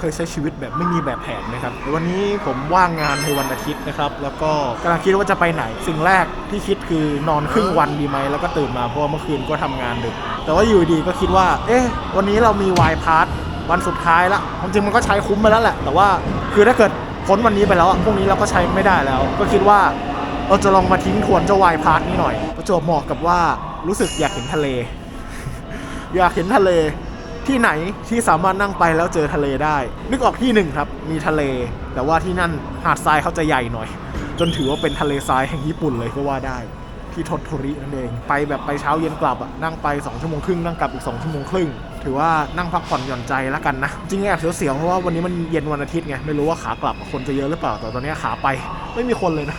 เคยใช้ชีวิตแบบไม่มีแบบแผนไหมครับ วันนี้ผมว่างงานในวันอาทิตย์นะครับ แล้วก็กำลังคิดว่าจะไปไหน สิ่งแรกที่คิดคือนอนครึ่งวันดีไหม แล้วก็ตื่นมาเพราะว่าเมื่อคืนก็ทำงานดึก แต่ว่าอยู่ดีก็คิดว่า เอ๊ะ วันนี้เรามีวายพาร์ทวันสุดท้ายละความจริงมันก็ใช้คุ้มไปแล้วแหละ แต่ว่าคือถ้าเกิดพ้นวันนี้ไปแล้วพรุ่งนี้เราก็ใช้ไม่ได้แล้ว ก็คิดว่าเราจะลองมาทิ้งทวนเจ้าวายพาร์ทนี้หน่อย ประจวบเหมาะกับว่ารู้สึกอยากเห็นทะเล อยากเห็นทะเล ที่ไหนที่สามารถนั่งไปแล้วเจอทะเลได้ นึกออกที่หนึ่งครับ มีทะเล แต่ว่าที่นั่นหาดทรายเขาจะใหญ่หน่อย จนถือว่าเป็นทะเลทรายแห่งญี่ปุ่นเลยก็ว่าได้ ที่ทดโทรินั่นเองไปแบบไปเช้าเย็นกลับอะนั่งไป 2 ชั่วโมงครึ่งนั่งกลับอีก 2 ชั่วโมงครึ่ง ถือว่านั่งพักผ่อนหย่อนใจแล้วกันนะ จริงๆแอบเสียวๆเพราะว่าวันนี้มันเย็นวันอาทิตย์ไงไม่รู้ว่าขากลับคนจะเยอะหรือเปล่าแต่ตอนนี้ขาไปไม่มีคนเลยนะ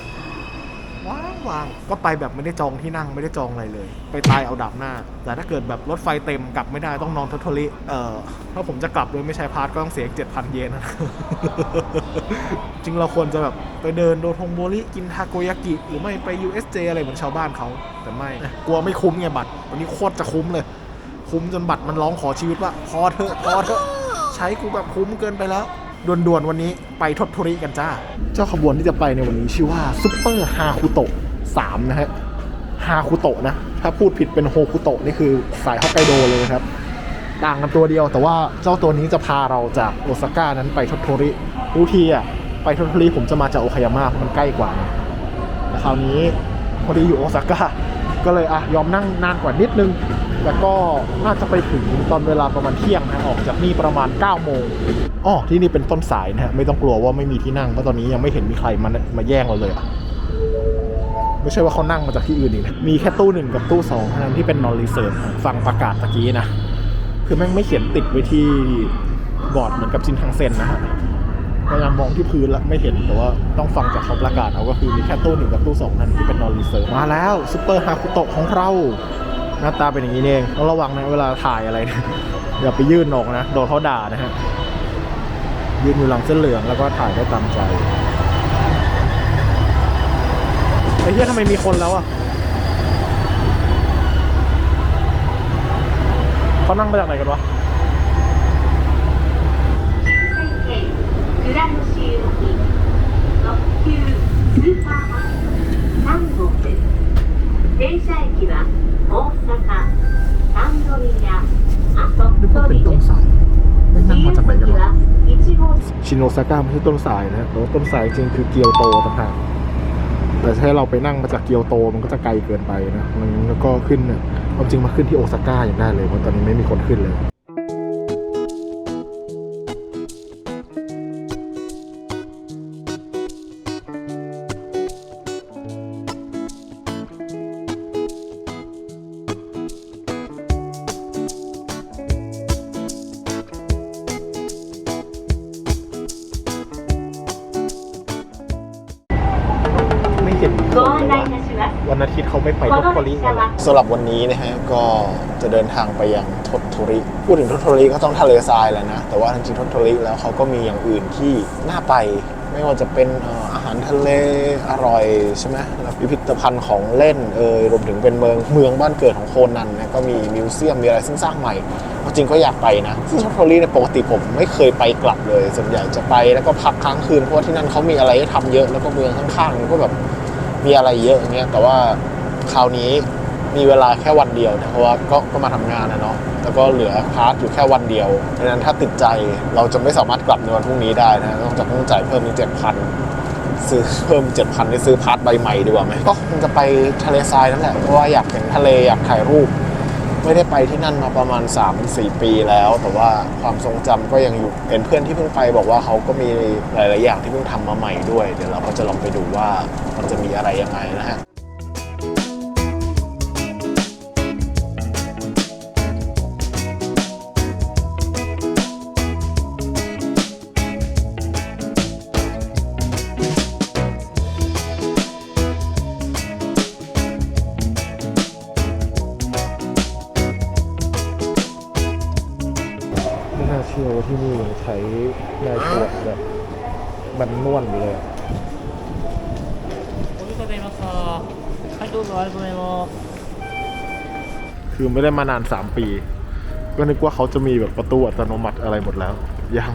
ว่างว่างก็ไปแบบไม่ได้จองที่นั่งไม่ได้จองอะไรเลย ไปตายเอาดับหน้า แต่ถ้าเกิดแบบรถไฟเต็มกลับไม่ได้ต้องนอนททลิเอ่อถ้าผมจะกลับโดยไม่ใช้พาสก็ต้องเสียเจ็ดพันเยนนะจริงเราควรจะแบบไปเดินโดทงโบริกินทาโกยากิหรือไม่ไป USJ อะไรเหมือนชาวบ้านเขาแต่ไม่กลัวไม่คุ้มไงบัตรวันนี้โคตรจะคุ้มเลย คุ้มจนบัตรมันร้องขอชีวิตว่าพอเถอะพอเถอะใช้กูแบบคุ้มเกินไปแล้ว ด่วนๆวันนี้ไปทดทริกันจ้า เจ้าขบวนที่จะไปในวันนี้ชื่อว่าซุปเปอร์ฮาคุโตะ3นะฮะฮาคุโตะนะ ถ้าพูดผิดเป็นโฮคุโตะนี่คือสายฮอกไกโดเลยครับ ต่างกันตัวเดียวแต่ว่าเจ้าตัวนี้จะพาเราจากโอซาก้านั้นไปทดทริทุกทีอะไปทดทริผมจะมาจากโอคายาม่าเพราะมันใกล้กว่าไงแต่คราวนี้พอดีอยู่โอซาก้า ก็เลยอะยอมนั่งนานกว่านิดนึง แล้วก็น่าจะไปถึงตอนเวลาประมาณเที่ยงนะออกจากนี่ประมาณ9โมงอ๋อที่นี่เป็นต้นสายนะฮะไม่ต้องกลัวว่าไม่มีที่นั่งเพราะตอนนี้ยังไม่เห็นมีใครมามาแย่งเราเลยอะไม่ใช่ว่าเขานั่งมาจากที่อื่นอีกนะมีแค่ตู้หนึ่งกับตู้สองเท่านั้นที่เป็นนอนรีเซิร์ฟฟังประกาศตะกี้นะคือแม่งไม่เขียนติดไว้ที่บอร์ดเหมือนกับชินทังเซนนะฮะ พยายามมองที่พื้นแล้วไม่เห็นแต่ว่าต้องฟังจากเขาประกาศเอาก็คือมีแค่ตู้หนึ่งกับตู้สองนั้นที่เป็นนอนรีเซิร์ฟมาแล้วซูเปอร์ฮาคุโตะของเรา หน้าตาเป็นอย่างนี้เองต้องระวังนะเวลาถ่ายอะไรนี่ยอย่าไปยื่นออกนะโดนเขาด่านะฮะยืนอยู่หลังเส้นเหลืองแล้วก็ถ่ายได้ตามใจไอ้เหี้ยทำไมมีคนแล้วอะเขานั่งมาจากไหนกันวะ นึกว่าเป็นต้นสายไม่นั่งมาจากไหนกันหรอชินโอซาก้าไม่ใช่ต้นสายนะแต่ว่าต้นสายจริงคือเกียวโตต่างหากแต่ถ้าเราไปนั่งมาจากเกียวโตมันก็จะไกลเกินไปนะมันแล้วก็ขึ้นเนี่ยความจริงมาขึ้นที่โอซาก้าอย่างได้เลยเพราะตอนนี้ไม่มีคนขึ้นเลย เขาไม่ไปทศทริกันสำหรับวันนี้นะฮะก็จะเดินทางไปยังทศทริพูดถึงทศทริก็ต้องทะเลทรายแหล้วนะ แต่ว่าจริงๆทศทริแล้วเขาก็มีอย่างอื่นที่น่าไปไม่ว่าจะเป็นเอ่ออาหารทะเลอร่อยใช่ไหมแล้วพิพิธภัณฑ์ของเล่นเอ่ยรวมถึงเป็นเมืองเมืองบ้านเกิดของโคนันนะก็มีมิวเซียมมีอะไรซึ่งสร้างใหม่เอาจริงก็อยากไปนะซึ่งทศทริในยปกติผมไม่เคยไปกลับเลย ส่วนใหญ่จะไปแล้วก็พักค้างคืนเพราะว่าที่นั่นเขามีอะไรให้ทำเยอะแล้วก็เมืองข้างๆก็แบบมีอะไรเยอะอย่างเงี้ยแต่ว่า คราวนี้มีเวลาแค่วันเดียวนะเพราะว่าก็ก็มาทำงานนะเนาะแล้วก็เหลือพาร์ทอยู่แค่วันเดียวดังนั้นถ้าติดใจเราจะไม่สามารถกลับในวันพรุ่งนี้ได้นะต้องจะต้องจ่ายเพิ่มอีกเจ็ดพันซื้อเพิ่มเจ็ดพันนี่ซื้อพาร์ทใบใหม่ดีกว่าไหมก็คงจะไปทะเลทรายนั่นแหละเพราะว่าอยากเห็นทะเลอยากถ่ายรูป ไม่ได้ไปที่นั่นมาประมาณ 3-4 ปีแล้ว แต่ว่าความทรงจำก็ยังอยู่เห็นเพื่อนที่เพิ่งไปบอกว่าเขาก็มีหลาย ๆ อย่างที่เพิ่งทำมาใหม่ด้วย เดี๋ยวเราก็จะลองไปดูว่ามันจะมีอะไรยังไงนะฮะ คือไม่ได้มานาน 3 ปี ก็นึกว่าเขาจะมีแบบประตูอัตโนมัติอะไรหมดแล้วยัง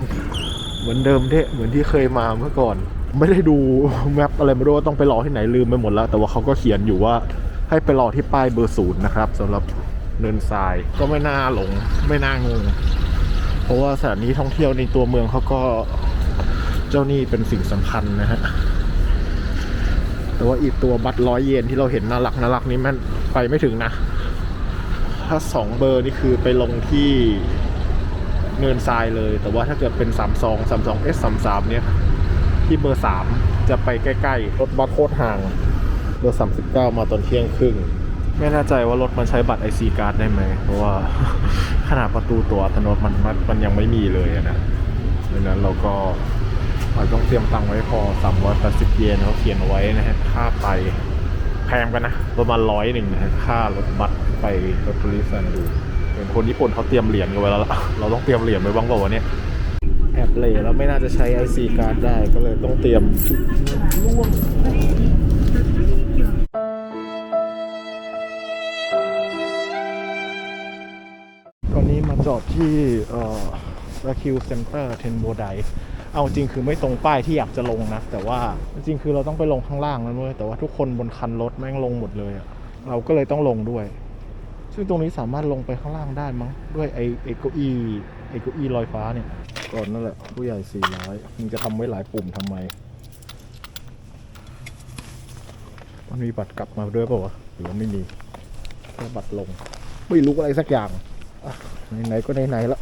เหมือนเดิมเด้เหมือนที่เคยมาเมื่อก่อน ไม่ได้ดูแมปอะไรไม่รู้ว่าต้องไปรอที่ไหนลืมไปหมดแล้ว แต่ว่าเขาก็เขียนอยู่ว่าให้ไปรอที่ป้ายเบอร์ศูนย์นะครับสำหรับเนินทรายก็ไม่น่าหลงไม่น่างงเพราะว่าสถานที่ท่องเที่ยวในตัวเมืองเขาก็เจ้านี่เป็นสิ่งสำคัญนะฮะแต่ว่าอีกตัวบัตรร้อยเยนที่เราเห็นน่ารักน่ารักนี้มันไปไม่ถึงนะ ถ้าสองเบอร์นี่คือไปลงที่เนินทรายเลย แต่ว่าถ้าเกิดเป็น 3 2 3 2 S 3 3เนี่ยที่เบอร์ 3 จะไปใกล้ๆ รถบัสโคตรห่าง เบอร์ 39 มาตอนเที่ยงครึ่ง ไม่แน่ใจว่ารถมันใช้บัตร IC card ได้ไหม เพราะว่าขนาดประตูตัวอัตโนมัติมันมันยังไม่มีเลยอะนะดังนั้นเราก็เราต้องเตรียมตังค์ไว้พอ380เยนเขาเขียนเอาไว้นะฮะ ค่าไปแพงกันนะ ประมาณร้อยหนึ่งนะฮะ ค่ารถบัส ไปรถบริษัทดูเห็นคนญี่ปุ่นเขาเตรียมเหรียญกันไว้แล้วเราต้องเตรียมเหรียญไว้บ้างเปล่าวะเนี่ยแอบเลยแล้วไม่น่าจะใช้ IC card ได้ก็เลยต้องเตรียมตอนนี้มาจอดที่เอ่อ r a k i w Center เทนโบไดเอาจริงคือไม่ตรงป้ายที่อยากจะลงนะ แต่ว่าจริงคือเราต้องไปลงข้างล่างนั่นเว้ยแต่ว่าทุกคนบนคันรถแม่งลงหมดเลยอะเราก็เลยต้องลงด้วย ซึ่งตรงนี้สามารถลงไปข้างล่างได้มั้งด้วยไอไอเก้าอี้ไอเก้าอี้ลอยฟ้าเนี่ยก่อนนั่นแหละผู้ใหญ่400มึงจะทำไว้หลายปุ่มทำไม มันมีบัตรกลับมาด้วยเปล่าวะหรือว่าไม่มีแค่บัตรลง ไม่รู้อะไรสักอย่างไหนๆก็ไหนๆแล้ว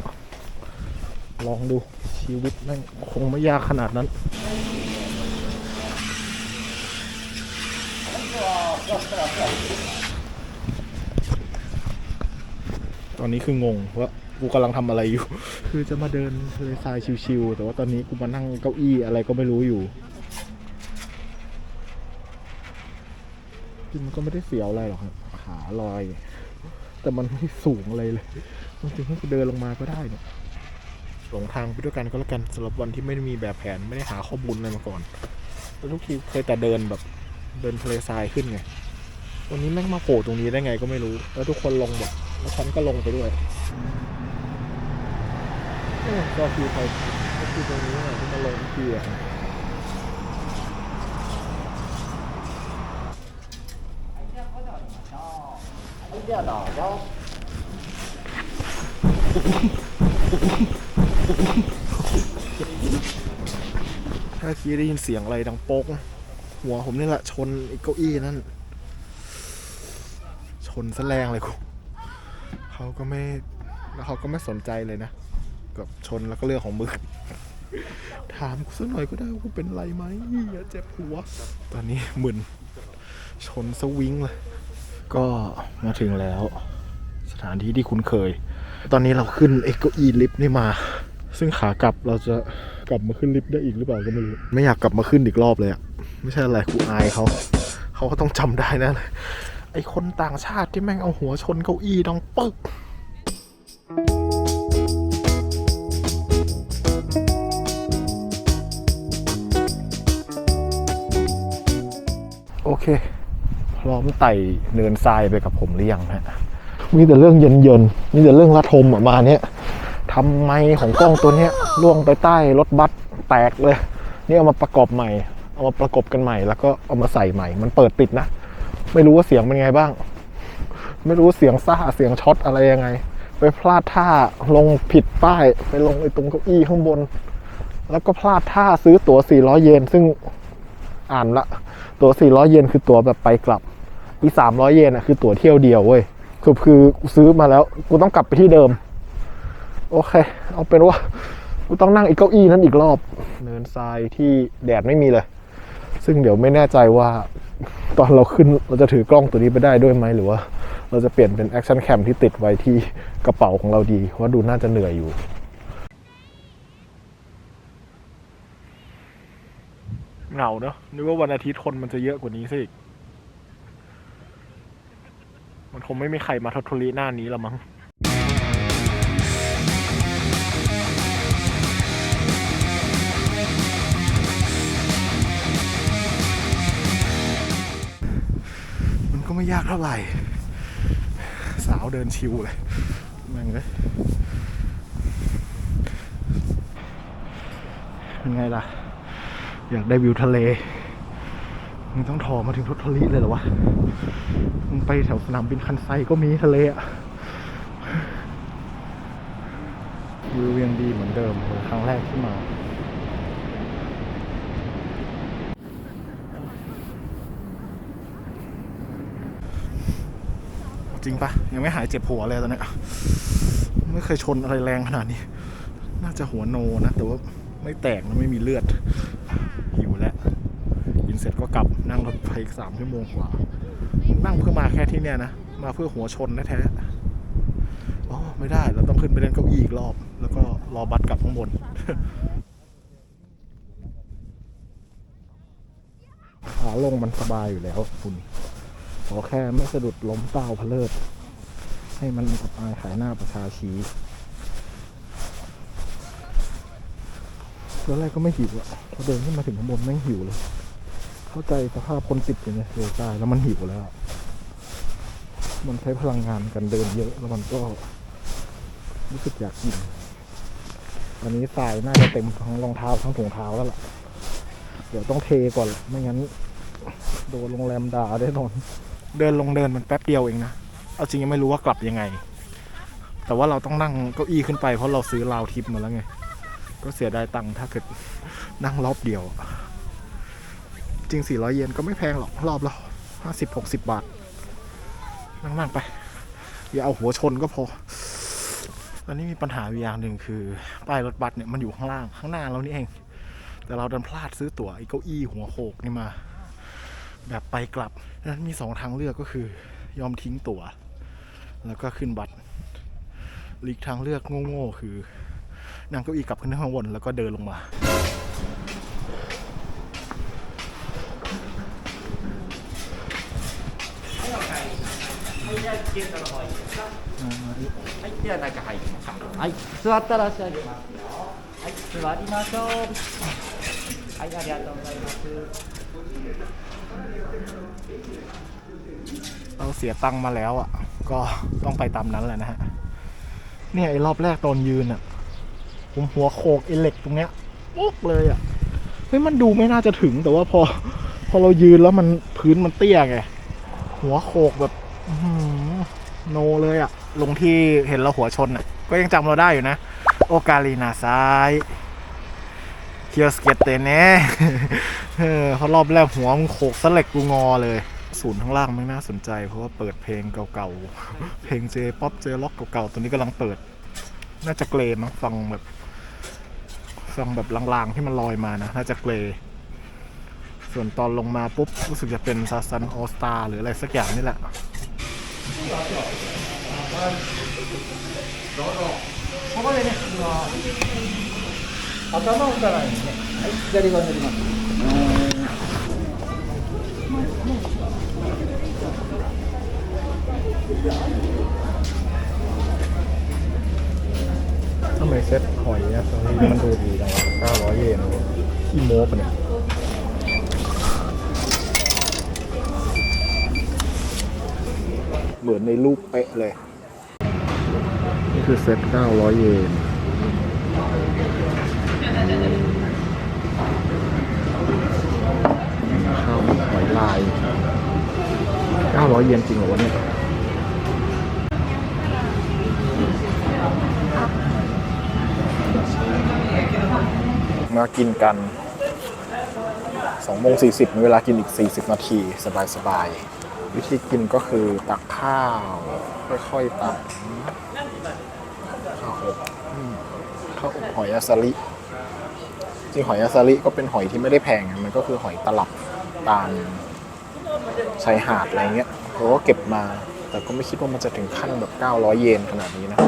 ลองดูชีวิตแม่งคงไม่ยากขนาดนั้น ต อนนี้คืองงว่ากูกำลังทำอะไรอยู่ คือจะมาเดินทะเลทรายชิวๆแต่ว่าตอนนี้กูมานั่งเก้าอี้อะไรก็ไม่รู้อยู่จริงมันก็ไม่ได้เสียวอะไรหรอกครับขาลอย แต่มันไม่สูงอะไรเลยจริงๆก็เดินลงมาก็ได้เนี่ยหลงทางไปด้วยกันก็แล้วกันสำหรับวันที่ไม่ได้มีแบบแผนไม่ได้หาข้อมูลอะไรมาก่อนแล้วทุกทีเคยแต่เดินแบบเดินทะเลทรายขึ้นไงวันนี้แม่งมาโผล่ตรงนี้ได้ไงก็ไม่รู้ แล้วทุกคนลงหมด แล้วฉันก็ลงไปด้วยก็คือใครก็คือตรงนี้แหละที่มาลงที่อะถ้าคีได้ยินเสียงอะไรดังโป๊ก หัวผมนี่แหละชนไอ้เก้าอี้นั่น ชนซะแรงเลยกู เขาก็ไม่แล้วเขาก็ไม่สนใจเลยนะกับชนแล้วก็เรื่องของมึงถามกูสักหน่อยก็ได้ว่ากูเป็นไรไหมอย่าเจ็บหัว ตอนนี้มึนชนสวิงเลย ก็มาถึงแล้ว สถานที่ที่คุ้นเคย ตอนนี้เราขึ้นเอ็กโกอีลิฟต์นี่มา ซึ่งขากลับเราจะกลับมาขึ้นลิฟต์ได้อีกหรือเปล่าก็ไม่รู้ ไม่อยากกลับมาขึ้นอีกรอบเลยอะไม่ใช่อะไรกูอายเขา เขาก็ต้องจำได้แนะเลย ไอคนต่างชาติที่แม่งเอาหัวชนเก้าอี้ดังปึ๊กโอเค พร้อมไต่เนินทรายไปกับผมหรือยังฮะมีแต่เรื่องเย็นๆมีแต่เรื่องระทมออกมาเนี่ยทำไมของกล้องตัวเนี้ยล่วงไปใต้รถบัสแตกเลย นี่เอามาประกอบใหม่ เอามาประกบกันใหม่ แล้วก็เอามาใส่ใหม่ มันเปิดปิดนะ ไม่รู้ว่าเสียงเป็นไงบ้าง ไม่รู้ว่าเสียงซ่าเสียงช็อตอะไรยังไง ไปพลาดท่าลงผิดป้าย ไปลงไอ้ตรงเก้าอี้ข้างบน แล้วก็พลาดท่าซื้อตั๋ว 400 เยน ซึ่งอ่านละตั๋ว 400 เยนคือตั๋วแบบไปกลับ อี300 เยนอะคือตั๋วเที่ยวเดียวเว้ยคือคือกูซื้อมาแล้วกูต้องกลับไปที่เดิม โอเค เอาเป็นว่ากูต้องนั่งอีกเก้าอี้นั้นอีกรอบ เนินทรายที่แดดไม่มีเลย ซึ่งเดี๋ยวไม่แน่ใจว่า ตอนเราขึ้นเราจะถือกล้องตัวนี้ไปได้ด้วยไหมหรือว่า เราจะเปลี่ยนเป็นแอคชั่นแคมที่ติดไว้ที่กระเป๋าของเราดีเพราะว่าดูน่าจะเหนื่อยอยู่เหงาเนอะนึกว่าวันอาทิตย์คนมันจะเยอะกว่านี้สิมันคงไม่มีใครมาทศทุลีหน้านี้ละมั้ง ไม่ยากเท่าไหร่ สาวเดินชิวเลยแม่งเลยเป็นไงล่ะ อยากได้วิวทะเลมึงต้องถอมาถึงทศทลีเลยเหรอวะมึงไปแถวสนามบินคันไซก็มีทะเลอะวิวยังดีเหมือนเดิมเลยครั้งแรกที่มา จริงปะยังไม่หายเจ็บหัวเลยตอนนี้ไม่เคยชนอะไรแรงขนาดนี้ น่าจะหัวโนนะ แต่ว่าไม่แตกนะไม่มีเลือดหิวแล้วกินเสร็จก็กลับนั่งรถไฟอีกสามชั่วโมงกว่า นั่งเพื่อมาแค่ที่เนี่ยนะ มาเพื่อหัวชนแท้ๆอ๋อไม่ได้เราต้องขึ้นไปเล่นเก้าอี้อีกรอบ แล้วก็รอบัสกลับข้างบนขาลงมันสบายอยู่แล้วคุณ ขอแค่ไม่สะดุดล้มเต้าพะเลิดให้มันอับอายขายหน้าประชาชีตอนแรกก็ไม่หิวอะพอเดินขึ้นมาถึงข้างบนแม่งหิวเลย เข้าใจสภาพคนติดอยู่เนี่ยเดินได้แล้วมันหิวแล้ว มันใช้พลังงานกันเดินเยอะแล้วมันก็รู้สึกอยากกินตอนนี้ทรายน่าจะเต็มทั้งรองเท้าทั้งถุงเท้าแล้วล่ะ เดี๋ยวต้องเทก่อน ไม่งั้น โดนโรงแรมด่าแน่นอน เดินลงเดินมันแป๊บเดียวเองนะ เอาจริงยังไม่รู้ว่ากลับยังไง แต่ว่าเราต้องนั่งเก้าอี้ขึ้นไปเพราะเราซื้อราวทิปมาแล้วไง ก็เสียดายตังค์ถ้าเกิดนั่งรอบเดียว จริง 400 เยนก็ไม่แพงหรอกรอบละ50 60บาท นั่งๆไป อย่าเอาหัวชนก็พอตอนนี้มีปัญหาอยู่อย่างหนึ่งคือป้ายรถบัสเนี่ยมันอยู่ข้างล่างข้างหน้าเรานี่เอง แต่เราดันพลาดซื้อตั๋วไอ้เก้าอี้หัวโขกนี่มา แบบไปกลับดังนั้นมีสองทางเลือกก็คือ ยอมทิ้งตั๋ว แล้วก็ขึ้นบัตรหลีกทางเลือกโง่ๆคือนั่งเก้าอี้กลับขึ้นข้างบนแล้วก็เดินลงมา はい、では中入りましょう。はい、座ったら足上げますよ。はい、座りましょう。はい、ありがとうございます。 เราเสียตังค์มาแล้วอะ ก็ต้องไปตามนั้นแหละนะฮะ เนี่ยไอ้รอบแรกตอนยืนอะ ผมหัวโขกไอ้เหล็กตรงเนี้ยปุ๊กเลยอะ เฮ้ยมันดูไม่น่าจะถึงแต่ว่าพอ พอเรายืนแล้วมันพื้นมันเตี้ยไง หัวโขกแบบโนเลยอะ ลงที่เห็นเราหัวชนอะ ก็ยังจำเราได้อยู่นะ โอกาลีนาซ้าย เที่ยวสเก็ตเตนแน่เพรารอบแรกหัวมึงโขกสเล็กกูงอเลย ศูนย์ข้างล่างไม่น่าสนใจ เพราะว่าเปิดเพลงเก่าๆ เพลงเจป๊อปเจล็อกเก่าๆ ตัวนี้กำลังเปิด น่าจะเกรมั้งฟังแบบ ฟังแบบลางๆ ที่มันลอยมานะ น่าจะเกรส่วนตอนลงมาปุ๊บ รู้สึกจะเป็นซาซันออสตาหรืออะไรสักอย่างนี่แหละรอรอเขาก็เลยเนี่ย 頭を打たないんでね、はい、左側に乗ります。 ทำไมเซ็ตหอยอะตรงนี้มันดูดีจังวะ900 เยนขี้โม้ปะเนี่ย เหมือนในรูปเป๊ะเลย นี่คือเซ็ต900 เยน ข้าวหอยลาย900 เยนจริงเหรอวะเนี่ยมากินกัน2โมง40มีเวลากินอีก 40 นาที สบายๆวิธีกินก็คือตักข้าว ค่อยๆตักข้าวอบข้าวอบหอยอาซาลิ จริงหอยอาซาลิก็เป็นหอยที่ไม่ได้แพงมันก็คือหอยตลับตามชายหาดอะไรเงี้ยเราก็เก็บมา แต่ก็ไม่คิดว่ามันจะถึงขั้นแบบ 900 เยนขนาดนี้นะ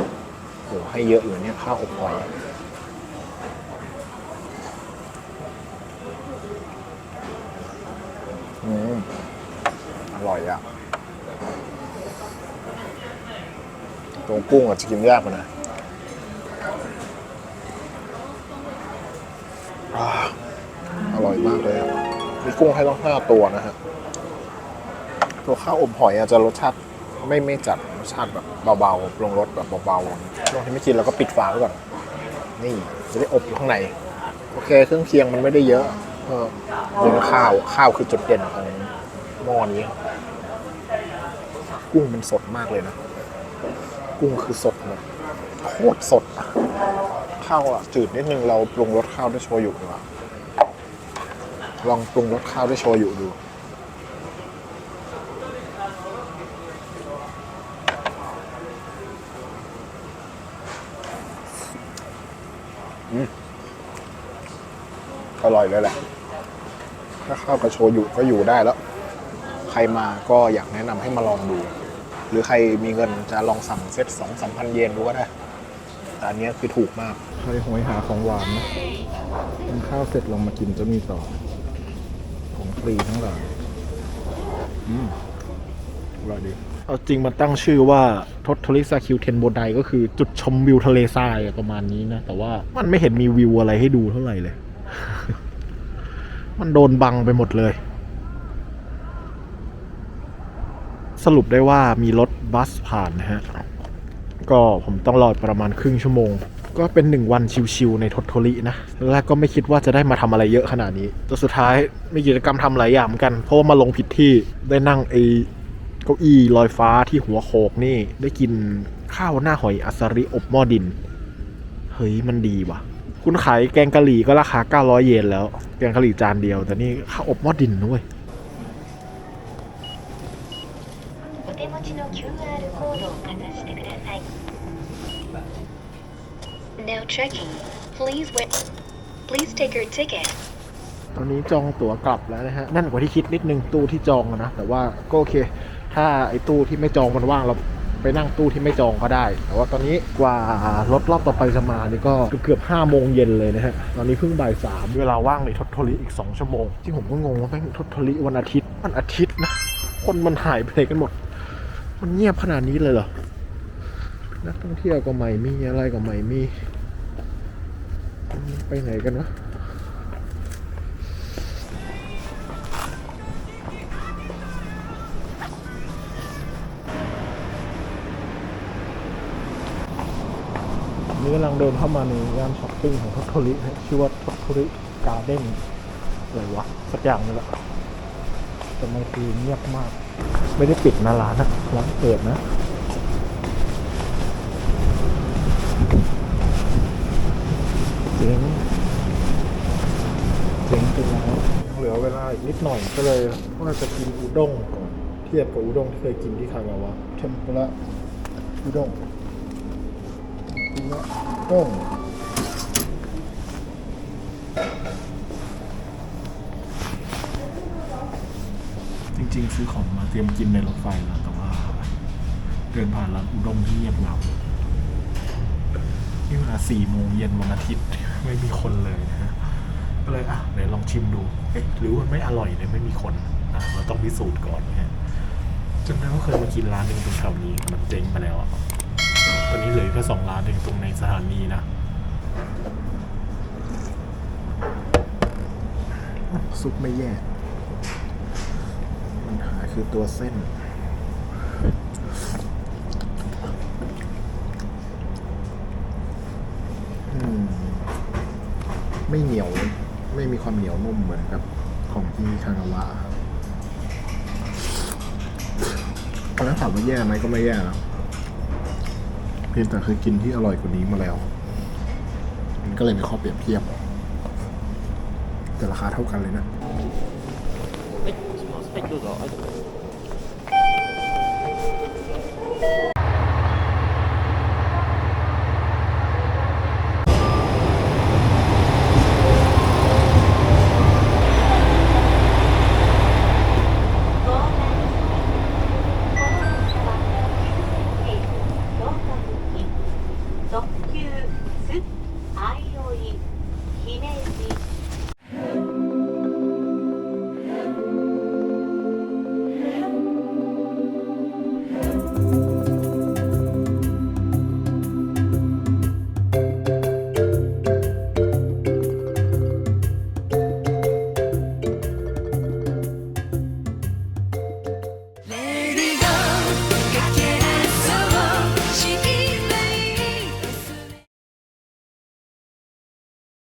โหให้เยอะอยู่เนี่ยข้าวอบหอยอืมอร่อยอะตรงกุ้งอาจจะกินยากกว่านะอ่า อร่อยมากเลยมีกุ้งให้ต้องห้าตัวนะฮะ ตัวข้าวอบหอยอาจจะรสชาติไม่ไม่จัดรสชาติแบบเบาๆปรุงรสแบบเบาๆช่วงที่ไม่กินเราก็ปิดฝาไว้ก่อน นี่จะได้อบอยู่ข้างใน โอเคเครื่องเคียงมันไม่ได้เยอะ เออเน้นข้าวข้าวคือจุดเด่นของหม้อนี้ กุ้งมันสดมากเลยนะ กุ้งคือสดแบบโคตรสดอะข้าวอะจืดนิดนึงเราปรุงรสข้าวด้วยโชยุดีกว่า ลองปรุงรสข้าวด้วยโชยุดู อร่อยเลยแหละ ถ้าข้าวกับโชยุก็อยู่ได้แล้ว ใครมาก็อยากแนะนำให้มาลองดู หรือใครมีเงินจะลองสั่งเซ็ตสองสามพันเยนดูก็ได้ แต่อันเนี้ยคือถูกมาก ใครหวยหาของหวานนะกินข้าวเสร็จลองมากินจะมีต่อ รีทั้งหลายอืมอร่อยดี เอาจริงมันตั้งชื่อว่าทศทริซาคิวเทนโบไดก็คือจุดชมวิวทะเลทรายประมาณนี้นะ แต่ว่ามันไม่เห็นมีวิวอะไรให้ดูเท่าไหร่เลย มันโดนบังไปหมดเลย สรุปได้ว่ามีรถบัสผ่านนะฮะ ก็ผมต้องรอประมาณครึ่งชั่วโมง ก็เป็นหนึ่งวันชิวๆในทศทรินะแรกก็ไม่คิดว่าจะได้มาทำอะไรเยอะขนาดนี้แต่สุดท้ายมีกิจกรรมทำหลายอย่างเหมือนกัน เพราะว่ามาลงผิดที่ได้นั่งไอเก้าอี้ลอยฟ้าที่หัวโขกนี่ ได้กินข้าวหน้าหอยอัสริอบหม้อดิน เฮ้ยมันดีว่ะ คุณขายแกงกะหรี่ก็ราคา 900 เยนแล้ว แกงกะหรี่จานเดียว แต่นี่ข้าวอบหม้อดินด้วย checking. Please wait. Please take your ticket. ตอนนี้จองตั๋วกลับแล้วนะฮะนั่นกว่าที่คิดนิดนึงตู้ที่จองอะนะ แต่ว่าก็โอเค ถ้าไอ้ตู้ที่ไม่จองมันว่างเราไปนั่งตู้ที่ไม่จองก็ได้ แต่ว่าตอนนี้กว่ารถรอบต่อไปจะมานี่ก็เกือบห้าโมงเย็นเลยนะฮะ ตอนนี้เพิ่งบ่ายสามเวลาว่างในทศทริอีกสองชั่วโมง ที่ผมก็งงว่าแม่งทศทริวันอาทิตย์วันอาทิตย์นะ คนมันหายไปไหนกันหมด มันเงียบขนาดนี้เลยเหรอ นักท่องเที่ยวก็ไม่มีอะไรก็ไม่มี ไปไหนกันวะนี่กำลังเดินเข้ามาในย่านช้อปปิ้งของทศทริชื่อว่าทศทริการ์เด้นอะไรวะ สักอย่างนี่แหละแต่มันคือเงียบมาก ไม่ได้ปิดนะร้านนะร้านเปิดนะ จ๋งเจ๋งจริงแล้วเหลือเวลาอีกนิดหน่อยก็เลยว่าจะกินอุด้งก่อนเทียบกับอุด้งที่เคยกินที่คางาวะเทมปุระอุด้งละต้งจริงๆ ซื้อของมาเตรียมกินในรถไฟแล้วแต่ว่า เดินผ่านร้านอุด้งที่เงียบเหงานี่เวลาสี่โมงเย็นวันอาทิตย์ ไม่มีคนเลยนะฮะก็เลยอะไหนลองชิมดูเอ๊ะหรือว่ามันไม่อร่อยเลยไม่มีคนอะเราต้องพิสูจน์ก่อนนะฮะจำได้ว่าเคยมากินร้านหนึ่งตรงแถวนี้มันเจ๊งไปแล้วอะตอนนี้เหลือแค่สองร้านเองตรงในสถานีนะซุปไม่แย่ปัญหาคือตัวเส้น อืม ไม่เหนียวไม่มีความเหนียวนุ่มเหมือนกับของที่คางาวะครับแล้วถามว่าแย่ไหมก็ไม่แย่นะเพียงแต่เคยกินที่อร่อยกว่านี้มาแล้ว มันก็เลยมีข้อเปรียบเทียบ แต่ราคาเท่ากันเลยนะ